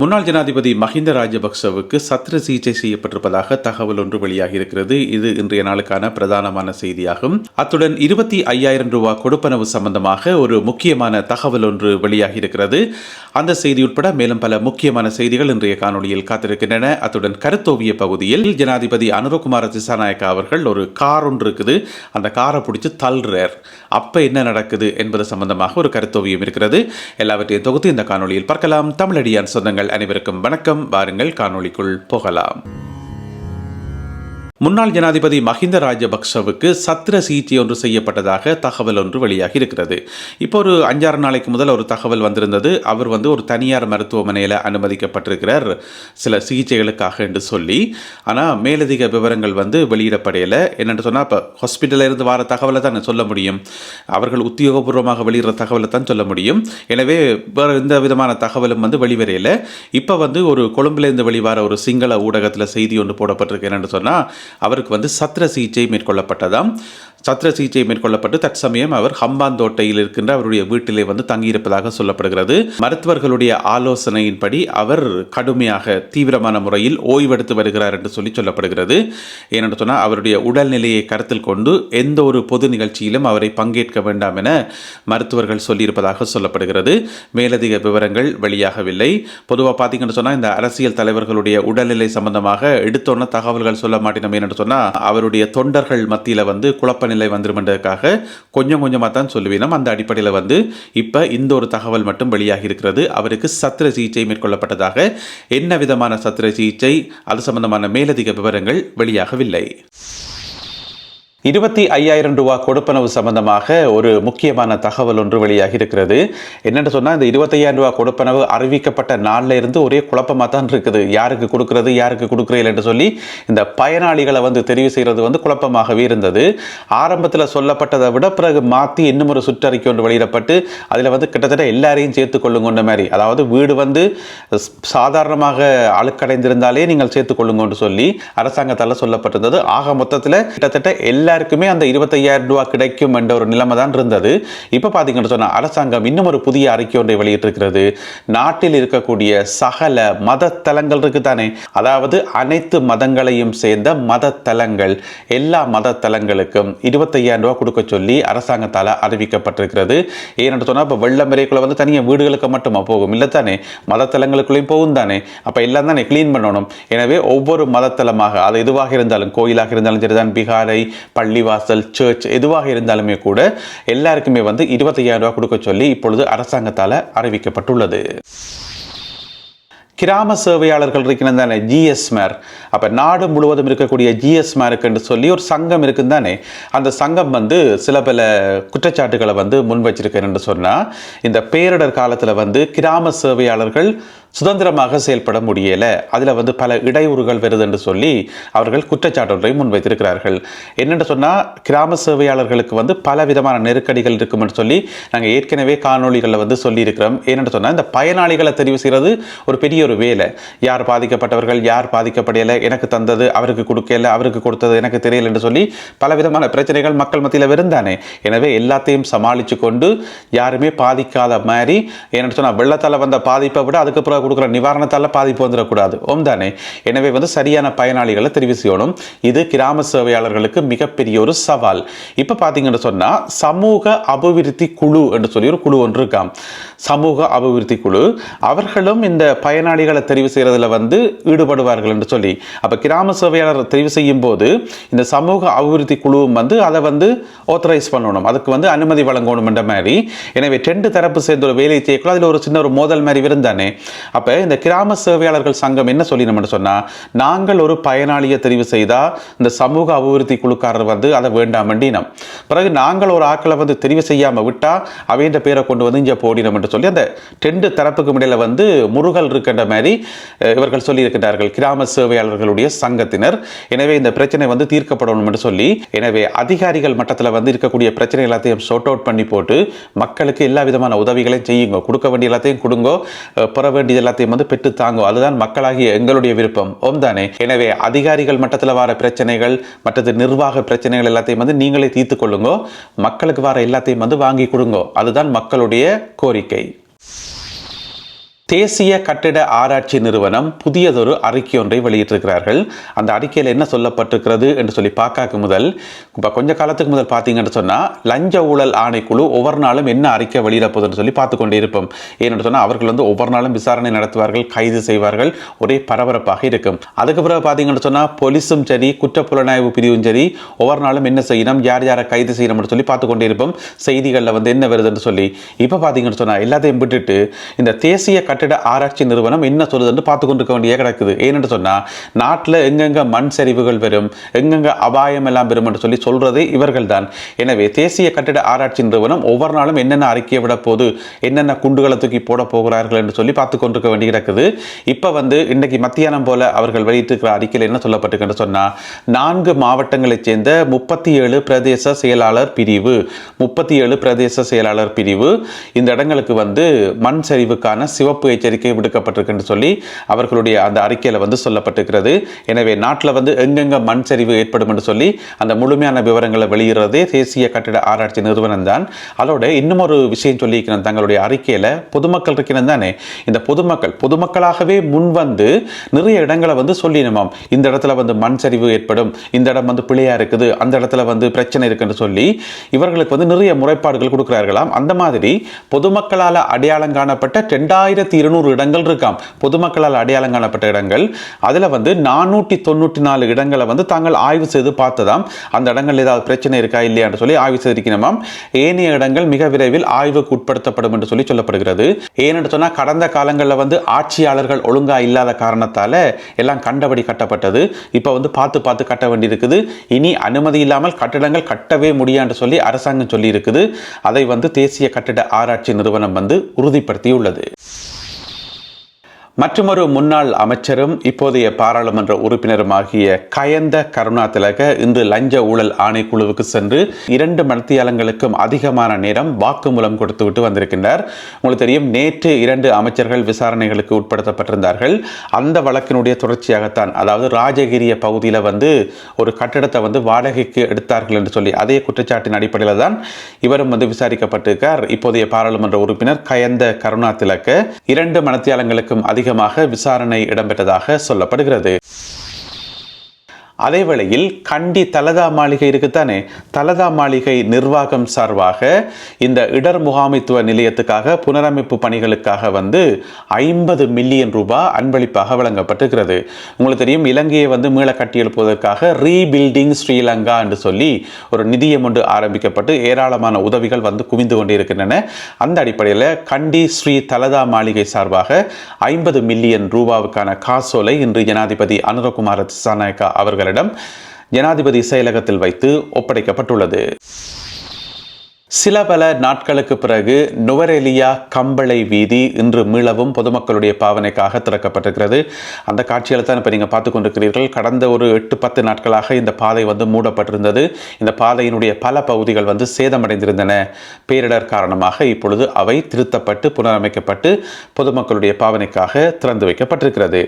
முன்னாள் ஜனாதிபதி மஹிந்த ராஜபக்சவுக்கு சத்திர சிகிச்சை செய்யப்பட்டிருப்பதாக தகவல் ஒன்று வெளியாகியிருக்கிறது. இது இன்றைய நாளுக்கான பிரதானமான செய்தியாகும். அத்துடன் இருபத்தி ஐயாயிரம் ரூபாய் கொடுப்பனவு சம்பந்தமாக ஒரு முக்கியமான தகவல் ஒன்று வெளியாகியிருக்கிறது. அந்த செய்தி உட்பட மேலும் பல முக்கியமான செய்திகள் இன்றைய காணொலியில் காத்திருக்கின்றன. அத்துடன் கருத்தோவிய பகுதியில் ஜனாதிபதி அனுரகுமார திசாநாயக்கா அவர்கள் ஒரு கார் ஒன்று இருக்குது. அந்த காரை பிடிச்சி தள்ளுறார். அப்ப என்ன நடக்குது என்பது சம்பந்தமாக ஒரு கருத்தோவியம் இருக்கிறது. எல்லாவற்றையும் தொகுத்து இந்த காணொலியில் பார்க்கலாம். தமிழடியான் சொந்தங்கள். அனைவருக்கும் வணக்கம். வாருங்கள் காணொளிக்குள் போகலாம். முன்னாள் ஜனாதிபதி மஹிந்த ராஜபக்சவுக்கு சத்திர சிகிச்சை ஒன்று செய்யப்பட்டதாக தகவல் ஒன்று வெளியாகி இருக்கிறது. இப்போ ஒரு அஞ்சாறு நாளைக்கு முதல் ஒரு தகவல் வந்திருந்தது. அவர் வந்து ஒரு தனியார் மருத்துவமனையில் அனுமதிக்கப்பட்டிருக்கிறார். சில சிகிச்சைகளுக்காக என்று சொல்லி. ஆனால் மேலதிக விவரங்கள் வந்து வெளியிடப்படையலை என்னென்னு சொன்னால் இப்போ ஹாஸ்பிட்டலில் இருந்து வர தகவலை தான் சொல்ல முடியும். அவர்கள் உத்தியோகபூர்வமாக வெளியிடுற தகவலை தான் சொல்ல முடியும். எனவே வேறு எந்த விதமான தகவலும் வந்து வெளிவரையில் இப்போ வந்து ஒரு கொழும்புலேருந்து வெளிவர ஒரு சிங்கள ஊடகத்தில் செய்தி ஒன்று போடப்பட்டிருக்கு. என்னென்னு சொன்னால் அவருக்கு வந்து சத்திர சிகிச்சை மேற்கொள்ளப்பட்டதாம். சத்திர சிகிச்சை மேற்கொள்ளப்பட்டு தற்சமயம் அவர் ஹம்பாந்தோட்டையில் இருக்கின்ற அவருடைய வீட்டிலே வந்து தங்கியிருப்பதாக சொல்லப்படுகிறது. மருத்துவர்களுடைய ஆலோசனையின்படி அவர் கடுமையாக தீவிரமான முறையில் ஓய்வெடுத்து வருகிறார் என்று சொல்லி சொல்லப்படுகிறது. ஏனென்று சொன்னால் அவருடைய உடல்நிலையை கருத்தில் கொண்டு எந்த ஒரு பொது நிகழ்ச்சியிலும் அவரை பங்கேற்க வேண்டாம் என மருத்துவர்கள் சொல்லியிருப்பதாக சொல்லப்படுகிறது. மேலதிக விவரங்கள் வெளியாகவில்லை. பொதுவாக பார்த்தீங்கன்னு சொன்னால் இந்த அரசியல் தலைவர்களுடைய உடல்நிலை சம்பந்தமாக எடுத்தோன்ன தகவல்கள் சொல்ல மாட்டேன் என்று சொன்னால் அவருடைய தொண்டர்கள் மத்தியில் வந்து குழப்ப நிலை வந்துருமென்றதுக்காக கொஞ்சம் கொஞ்சமாக தான் சொல்லுவீனம் அந்த அடிப்படையில் வந்து இப்போ இந்த ஒரு தகவல் மட்டும் வெளியாகி இருக்கிறது. அவருக்கு சத்திர சிகிச்சை மேற்கொள்ளப்பட்டதாக என்ன விதமான சத்திர சிகிச்சை? அது சம்பந்தமான மேலதிக விவரங்கள் வெளியாகவில்லை. இருபத்தி ஐயாயிரம் ரூபாய் கொடுப்பனவு சம்பந்தமாக ஒரு முக்கியமான தகவல் ஒன்று வெளியாகி இருக்கிறது என்னென்னு சொன்னால் இந்த இருபத்தையாயிரம் ரூபாய் கொடுப்பனவு அறிவிக்கப்பட்ட நாளில் இருந்து ஒரே குழப்பமாக தான் இருக்குது. யாருக்கு கொடுக்கறது யாருக்கு கொடுக்குறீர்கள் என்று சொல்லி இந்த பயனாளிகளை வந்து தெரிவு செய்கிறது வந்து குழப்பமாகவே இருந்தது. ஆரம்பத்தில் சொல்லப்பட்டதை விட பிறகு மாற்றி இன்னும் ஒரு சுற்றறிக்கை ஒன்று வெளியிடப்பட்டு அதில் வந்து கிட்டத்தட்ட எல்லாரையும் சேர்த்து கொள்ளுங்கன்ற மாதிரி. அதாவது வீடு வந்து சாதாரணமாக அழுக்கடைந்திருந்தாலே நீங்கள் சேர்த்து கொள்ளுங்கன்னு சொல்லி அரசாங்கத்தால் சொல்லப்பட்டிருந்தது. ஆக மொத்தத்தில் கிட்டத்தட்ட எல்லா எல்லாருக்குமே அந்த இருபத்தையாயிரம் ரூபா கிடைக்கும் என்ற ஒரு நிலைமை தான் இருந்தது. இப்போ பார்த்தீங்கன்னு சொன்னால் அரசாங்கம் இன்னும் ஒரு புதிய அறிக்கை ஒன்றை வெளியிட்டிருக்கிறது. நாட்டில் இருக்கக்கூடிய சகல மத தலங்கள் இருக்குதானே? அதாவது அனைத்து மதங்களையும் சேர்ந்த மத தலங்கள் எல்லா மத தலங்களுக்கும் இருபத்தையாயிரம் ரூபா கொடுக்க சொல்லி அரசாங்கத்தால் அறிவிக்கப்பட்டிருக்கிறது. ஏன்னு சொன்னால் இப்போ வெள்ளம் வரைக்குள்ள வந்து தனியாக வீடுகளுக்கு மட்டுமா போகும்? இல்லை தானே மத தலங்களுக்குள்ளேயும் போகும் தானே? அப்போ எல்லாம் தானே க்ளீன் பண்ணணும். எனவே ஒவ்வொரு மதத்தலமாக அது எதுவாக இருந்தாலும் கோயிலாக இருந்தாலும் சரிதான் பீகாரை பள்ளிவாசல் சர்ச் எதுவாக இருந்தாலுமே கூட எல்லாருக்குமே வந்து இருபத்தையாயிரம் ரூபா கொடுக்க சொல்லி இப்பொழுது அரசாங்கத்தால் அறிவிக்கப்பட்டுள்ளது. கிராம சேவையாளர்கள் இருக்கிறது தானே? ஜிஎஸ்மேர் அப்போ நாடு முழுவதும் இருக்கக்கூடிய ஜிஎஸ்மேருக்குன்னு சொல்லி ஒரு சங்கம் இருக்குன்னு தானே? அந்த சங்கம் வந்து சில பல குற்றச்சாட்டுகளை வந்து முன் வச்சிருக்கேன் என்று சொன்னால் இந்த பேரிடர் காலத்தில் வந்து கிராம சேவையாளர்கள் சுதந்திரமாக செயல்பட முடியலை. அதில் வந்து பல இடையூறுகள் வருது என்று சொல்லி அவர்கள் குற்றச்சாட்டொன்றை முன்வைத்திருக்கிறார்கள். என்னென்று சொன்னால் கிராம சேவையாளர்களுக்கு வந்து பல விதமான நெருக்கடிகள் இருக்கும் என்று சொல்லி நாங்கள் ஏற்கனவே காணொலிகளில் வந்து சொல்லியிருக்கிறோம். ஏனென்று சொன்னால் இந்த பயனாளிகளை தெரிவு செய்கிறது ஒரு பெரிய ஒரு வேலை. யார் பாதிக்கப்பட்டவர்கள் யார் பாதிக்கப்படையலை எனக்கு தந்தது அவருக்கு கொடுக்கல அவருக்கு கொடுத்தது எனக்கு தெரியல என்று சொல்லி பல விதமான பிரச்சனைகள் மக்கள் மத்தியில் விருந்தானே எனவே எல்லாத்தையும் சமாளித்து கொண்டு யாருமே பாதிக்காத மாதிரி ஏன்னு சொன்னால் வெள்ளத்தால் வந்த பாதிப்பை விட அதுக்கப்புறம் கொடுக்குற நிவாரணத்தால் பாதிப்பு வந்துடக்கூடாது. ஓம் தானே. எனவே வந்து சரியான பயனாளிகளை தெரிவு செய்யணும். இது கிராம சேவையாளர்களுக்கு மிகப்பெரிய ஒரு சவால். இப்போ பார்த்தீங்கன்னு சொன்னால் சமூக அபிவிருத்தி குழு என்று சொல்லி ஒரு குழு ஒன்று இருக்காம். சமூக அபிவிருத்தி குழு. அவர்களும் இந்த பயனாளிகளை தெரிவு செய்கிறதுல வந்து ஈடுபடுவார்கள் என்று சொல்லி. அப்போ கிராம சேவையாளர் தெரிவு செய்யும் போது இந்த சமூக அபிவிருத்தி குழுவும் வந்து அதை வந்து ஆத்தரைஸ் பண்ணணும். அதுக்கு வந்து அனுமதி வழங்கணும் என்ற மாதிரி. எனவே டென்ட் தரப்பு சேர்ந்த ஒரு வேலை செய்யக்குள்ள அதில் ஒரு சின்ன ஒரு மோதல் மாதிரி இருந்தானே அப்போ இந்த கிராம சேவையாளர்கள் சங்கம் என்ன சொல்லினோம்னு சொன்னால் நாங்கள் ஒரு பயனாளியை தெரிவு செய்தால் இந்த சமூக அபிவிருத்தி குழுக்காரர் வந்து அதை வேண்டாம் வேண்டினம் பிறகு நாங்கள் ஒரு ஆட்களை வந்து தெரிவு செய்யாமல் விட்டால் அவைன்ற பேரை கொண்டு வந்து இங்கே போடினோம் என்று சொல்லி அந்த ரெண்டு தரப்புக்கும் இடையில் வந்து முருகல் இருக்கின்ற மாதிரி இவர்கள் சொல்லியிருக்கிறார்கள் கிராம சேவையாளர்களுடைய சங்கத்தினர். எனவே இந்த பிரச்சனை வந்து தீர்க்கப்படணும் என்று சொல்லி எனவே அதிகாரிகள் மட்டத்தில் வந்து இருக்கக்கூடிய பிரச்சனை எல்லாத்தையும் ஷோட் அவுட் பண்ணி போட்டு மக்களுக்கு எல்லா விதமான உதவிகளையும் செய்யுங்க. கொடுக்க வேண்டிய எல்லாத்தையும் கொடுங்கோ பெற இது எல்லாத்தையும் வந்து பெற்று தாங்கும். அதுதான் மக்களாகிய எங்களுடைய விருப்பம். ஓம் தானே. எனவே அதிகாரிகள் மட்டத்தில் வர பிரச்சனைகள் மற்றது நிர்வாக பிரச்சனைகள் எல்லாத்தையும் வந்து நீங்களே தீர்த்து கொள்ளுங்கோ. மக்களுக்கு வர எல்லாத்தையும் வந்து வாங்கி கொடுங்கோ. அதுதான் மக்களுடைய கோரிக்கை. தேசிய கட்டிட ஆராய்ச்சி நிறுவனம் புதியதொரு அறிக்கை ஒன்றை வெளியிட்டிருக்கிறார்கள். அந்த அறிக்கையில் என்ன சொல்லப்பட்டிருக்கிறது என்று சொல்லி பார்க்க முதல் இப்போ கொஞ்ச காலத்துக்கு முதல் பார்த்தீங்கன்னு சொன்னால் லஞ்ச ஊழல் ஆணைக்குழு ஒவ்வொரு நாளும் என்ன அறிக்கை வெளியிட சொல்லி பார்த்து கொண்டே இருப்போம். ஏன்னு சொன்னால் அவர்கள் வந்து ஒவ்வொரு நாளும் விசாரணை நடத்துவார்கள் கைது செய்வார்கள் ஒரே பரபரப்பாக இருக்கும். அதுக்கு பிறகு பார்த்தீங்கன்னு சொன்னால் போலீஸும் சரி குற்றப்புலனாய்வு பிரிவும் சரி ஒவ்வொரு நாளும் என்ன செய்யணும் யார் யாரை கைது செய்யணும்னு சொல்லி பார்த்து கொண்டே இருப்போம். செய்திகளில் வந்து என்ன வருதுன்னு சொல்லி. இப்போ பார்த்தீங்கன்னு சொன்னால் எல்லாத்தையும் விட்டுட்டு இந்த தேசிய கட்டிட ஆராய்ச்சி நிறுவனம் என்ன சொல்லுதுன்னு பார்த்து கொண்டிருக்க வேண்டிய கிடக்குது. ஏன்னு சொன்னால் நாட்டில் எங்கெங்க மண் சரிவுகள் வரும் எங்கெங்க அபாயம் எல்லாம் வரும் என்று சொல்லி சொல்கிறது இவர்கள் தான் எனவே தேசிய கட்டிட ஆராய்ச்சி நிறுவனம் ஒவ்வொரு நாளும் என்னென்ன அறிக்கையை விட போது என்னென்ன குண்டுகளை தூக்கி போட போகிறார்கள் என்று சொல்லி பார்த்து கொண்டிருக்க வேண்டி கிடக்குது. இப்போ வந்து இன்றைக்கு மத்தியானம் போல அவர்கள் வெளியிட்டிருக்கிற அறிக்கையில் என்ன சொல்லப்பட்டிருக்குன்னு சொன்னால் நான்கு மாவட்டங்களைச் சேர்ந்த முப்பத்தி ஏழு பிரதேச செயலாளர் பிரிவு முப்பத்தி ஏழு பிரதேச செயலாளர் பிரிவு. இந்த இடங்களுக்கு வந்து மண் சரிவுக்கான சிவப்பு எச்சரிக்கை விடுக்கப்பட்டிருக்குன்னு சொல்லி அவர்களுடைய அந்த அறிக்கையில் வந்து சொல்லப்பட்டிருக்கிறது. எனவே நாட்டில் வந்து எங்கெங்கே மண் சரிவு ஏற்படும் என்று சொல்லி அந்த முழுமையான விவரங்களை வெளியிடுறதே தேசிய கட்டிட ஆராய்ச்சி நிறுவனம் தான். அதோட இன்னும் ஒரு விஷயம் சொல்லியிருக்கிறேன் தங்களுடைய அறிக்கையில் பொதுமக்கள் இருக்கிறது தானே? இந்த பொதுமக்கள் பொதுமக்களாகவே முன் வந்து நிறைய இடங்களை வந்து சொல்லினோமாம் இந்த இடத்துல வந்து மண் சரிவு ஏற்படும் இந்த இடம் வந்து பிள்ளையாக இருக்குது அந்த இடத்துல வந்து பிரச்சனை இருக்குன்னு சொல்லி இவர்களுக்கு வந்து நிறைய முறைப்பாடுகள் கொடுக்குறார்களாம். அந்த மாதிரி பொதுமக்களால் அடையாளம் காணப்பட்ட ரெண்டாயிரத்தி இருநூறு இடங்கள் இருக்காம். பொதுமக்களால் அடையாளம் காணப்பட்ட இடங்கள். அதில் வந்து நானூற்றி தொண்ணூற்றி நாலு இடங்களை வந்து தாங்கள் ஆய்வு செய்து பார்த்ததாம். அந்த இடங்கள் ஏதாவது பிரச்சனை இருக்கா இல்லையான்னு சொல்லி ஆய்வு செய்திருக்கணுமாம் ஏனைய இடங்கள் மிக விரைவில் ஆய்வுக்கு உட்படுத்தப்படும் என்று சொல்லி சொல்லப்படுகிறது. ஏனென்று சொன்னால் கடந்த காலங்களில் வந்து ஆட்சியாளர்கள் ஒழுங்காக இல்லாத காரணத்தால் எல்லாம் கண்டபடி கட்டப்பட்டது. இப்போ வந்து பார்த்து பார்த்து கட்ட வேண்டியிருக்குது. இனி அனுமதி இல்லாமல் கட்டிடங்கள் கட்டவே முடியான்னு சொல்லி அரசாங்கம் சொல்லி இருக்குது அதை வந்து தேசிய கட்டிட ஆராய்ச்சி நிறுவனம் வந்து உறுதிப்படுத்தியுள்ளது. மற்றொரு முன்னாள் அமைச்சரும் இப்போதைய பாராளுமன்ற உறுப்பினருமாகிய கயந்த கருணா திலக இன்று லஞ்ச ஊழல் ஆணைக்குழுவுக்கு சென்று இரண்டு மணித்தியாலங்களுக்கும் அதிகமான நேரம் வாக்குமூலம் கொடுத்துவிட்டு வந்திருக்கின்றார். உங்களுக்கு தெரியும் நேற்று இரண்டு அமைச்சர்கள் விசாரணைகளுக்கு உட்படுத்தப்பட்டிருந்தார்கள். அந்த வழக்கினுடைய தொடர்ச்சியாகத்தான் அதாவது ராஜகிரிய பகுதியில் வந்து ஒரு கட்டிடத்தை வந்து வாடகைக்கு எடுத்தார்கள் என்று சொல்லி அதே குற்றச்சாட்டின் அடிப்படையில் தான் இவரும் வந்து விசாரிக்கப்பட்டிருக்கார். இப்போதைய பாராளுமன்ற உறுப்பினர் கயந்த கருணா திலக்க இரண்டு மணித்தியாலங்களுக்கும் அதிக அதிகமாக விசாரணை இடம்பெற்றதாக சொல்லப்படுகிறது. அதே வேளையில் கண்டி தலதா மாளிகை இருக்குத்தானே தலதா மாளிகை நிர்வாகம் சார்பாக இந்த இடர் முகாமைத்துவ நிலையத்துக்காக புனரமைப்பு பணிகளுக்காக வந்து ஐம்பது மில்லியன் ரூபாய் அன்பளிப்பாக வழங்கப்பட்டிருக்கிறது. உங்களுக்கு தெரியும் இலங்கையை வந்து மீள கட்டியெழுப்புவதற்காக ரீபில்டிங் ஸ்ரீலங்கா என்று சொல்லி ஒரு நிதியம் ஒன்று ஆரம்பிக்கப்பட்டு ஏராளமான உதவிகள் வந்து குவிந்து கொண்டிருக்கின்றன. அந்த அடிப்படையில் கண்டி ஸ்ரீ தலதா மாளிகை சார்பாக ஐம்பது மில்லியன் ரூபாவுக்கான காசோலை இன்று ஜனாதிபதி அனுரகுமார திசாநாயக்கா அவர்கள் அவர்களிடம் ஜனாதிபதி செயலகத்தில் வைத்து ஒப்படைக்கப்பட்டுள்ளது. சில பல நாட்களுக்கு பிறகு நுவரெலியா கம்பளை வீதி இன்று மீளவும் பொதுமக்களுடைய பாவனைக்காக திறக்கப்பட்டிருக்கிறது. அந்த காட்சியில் தான் இப்போ நீங்கள் பார்த்து கொண்டிருக்கிறீர்கள். கடந்த ஒரு எட்டு பத்து நாட்களாக இந்த பாதை வந்து மூடப்பட்டிருந்தது. இந்த பாதையினுடைய பல பகுதிகள் வந்து சேதமடைந்திருந்தன. பேரிடர் காரணமாக இப்பொழுது அவை திருத்தப்பட்டு புனரமைக்கப்பட்டு பொதுமக்களுடைய பாவனைக்காக திறந்து வைக்கப்பட்டிருக்கிறது.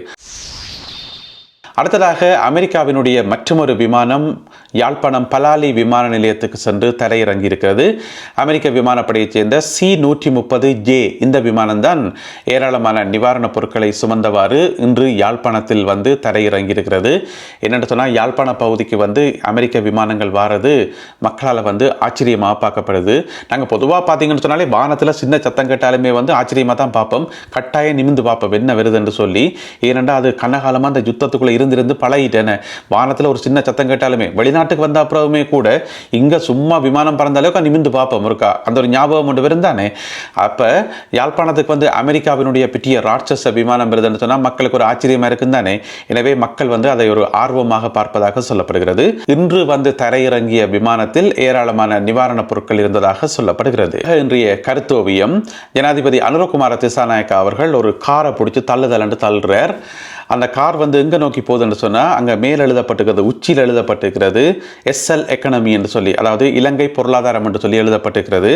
அடுத்ததாக அமெரிக்காவினுடைய மற்றொரு விமானம் யாழ்ப்பாணம் பலாலி விமான நிலையத்துக்கு சென்று தரையிறங்கி இருக்கிறது அமெரிக்க விமானப்படையைச் சேர்ந்த சி நூற்றி முப்பது ஜே இந்த விமானம்தான் ஏராளமான நிவாரணப் பொருட்களை சுமந்தவாறு இன்று யாழ்ப்பாணத்தில் வந்து தரையிறங்கி இருக்கிறது என்னென்னு சொன்னால் யாழ்ப்பாண பகுதிக்கு வந்து அமெரிக்க விமானங்கள் வாரது மக்களால் வந்து ஆச்சரியமாக பார்க்கப்படுது. நாங்கள் பொதுவாக பார்த்தீங்கன்னு சொன்னாலே வானத்தில் சின்ன சத்தம் கேட்டாலுமே வந்து ஆச்சரியமாக தான் பார்ப்போம். கட்டாயம் நிமிந்து பார்ப்போம் என்ன வருதுன்னு சொல்லி. ஏனென்றால் அது கண்ணகாலமாக அந்த யுத்தத்துக்குள்ளே இருந்திருந்து பழகிட்டேன்னு வானத்தில் ஒரு சின்ன சத்தம் கேட்டாலுமே வெளிநாட்டுக்கு வந்த அப்புறமே கூட இங்கே சும்மா விமானம் பறந்த அளவுக்கு நிமிந்து பார்ப்போம் இருக்கா அந்த ஒரு ஞாபகம் ஒன்று இருந்தானே அப்போ யாழ்ப்பாணத்துக்கு வந்து அமெரிக்காவினுடைய பிட்டிய ராட்சச விமானம் வருதுன்னு சொன்னால் மக்களுக்கு ஒரு ஆச்சரியமாக இருக்குன்னு தானே எனவே மக்கள் வந்து அதை ஒரு ஆர்வமாக பார்ப்பதாக சொல்லப்படுகிறது. இன்று வந்து தரையிறங்கிய விமானத்தில் ஏராளமான நிவாரணப் பொருட்கள் இருந்ததாக சொல்லப்படுகிறது. இன்றைய கருத்தோவியம் ஜனாதிபதி அனுரகுமார திசாநாயக்கா அவர்கள் ஒரு காரை பிடிச்சி தள்ளுதல் என்று தள்ளுறார். அந்த கார் வந்து எங்கே நோக்கி போகுதுன்னு சொன்னால் அங்கே மேல் எழுதப்பட்டிருக்கிறது உச்சியில் எழுதப்பட்டிருக்கிறது எஸ்எல் எக்கனமி என்று சொல்லி அதாவது இலங்கை பொருளாதாரம் என்று சொல்லி எழுதப்பட்டிருக்கிறது.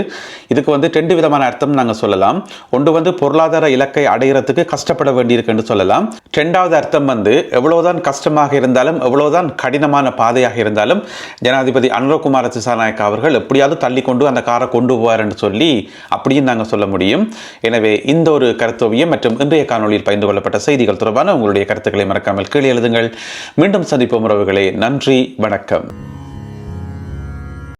இதுக்கு வந்து ரெண்டு விதமான அர்த்தம் நாங்கள் சொல்லலாம். ஒன்று வந்து பொருளாதார இலக்கை அடைகிறதுக்கு கஷ்டப்பட வேண்டியிருக்கு என்று சொல்லலாம். ரெண்டாவது அர்த்தம் வந்து எவ்வளோதான் கஷ்டமாக இருந்தாலும் எவ்வளோதான் கடினமான பாதையாக இருந்தாலும் ஜனாதிபதி அனுரகுமார திசாநாயக் அவர்கள் எப்படியாவது தள்ளி கொண்டு அந்த காரை கொண்டு போவார் என்று சொல்லி அப்படியும் நாங்கள் சொல்ல முடியும். எனவே இந்த ஒரு கருத்தோவியம் மற்றும் இன்றைய காணொலியில் பகிர்ந்து கொள்ளப்பட்ட செய்திகள் தொடர்பான உங்களுடைய உங்களுடைய கருத்துக்களை மறக்காமல் கீழே எழுதுங்கள். மீண்டும் சந்திப்போம் உறவுகளே. நன்றி வணக்கம்.